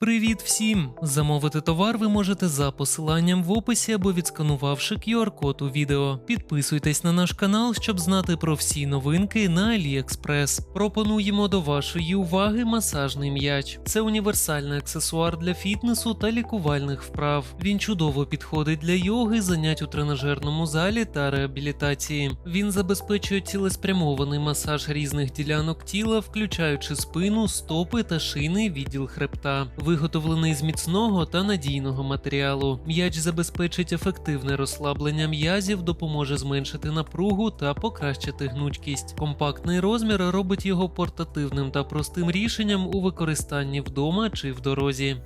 Привіт всім! Замовити товар ви можете за посиланням в описі або відсканувавши QR-код у відео. Підписуйтесь на наш канал, щоб знати про всі новинки на AliExpress. Пропонуємо до вашої уваги масажний м'яч. Це універсальний аксесуар для фітнесу та лікувальних вправ. Він чудово підходить для йоги, занять у тренажерному залі та реабілітації. Він забезпечує цілеспрямований масаж різних ділянок тіла, включаючи спину, стопи та шийний відділ хребта. Виготовлений з міцного та надійного матеріалу. М'яч забезпечить ефективне розслаблення м'язів, допоможе зменшити напругу та покращити гнучкість. Компактний розмір робить його портативним та простим рішенням у використанні вдома чи в дорозі.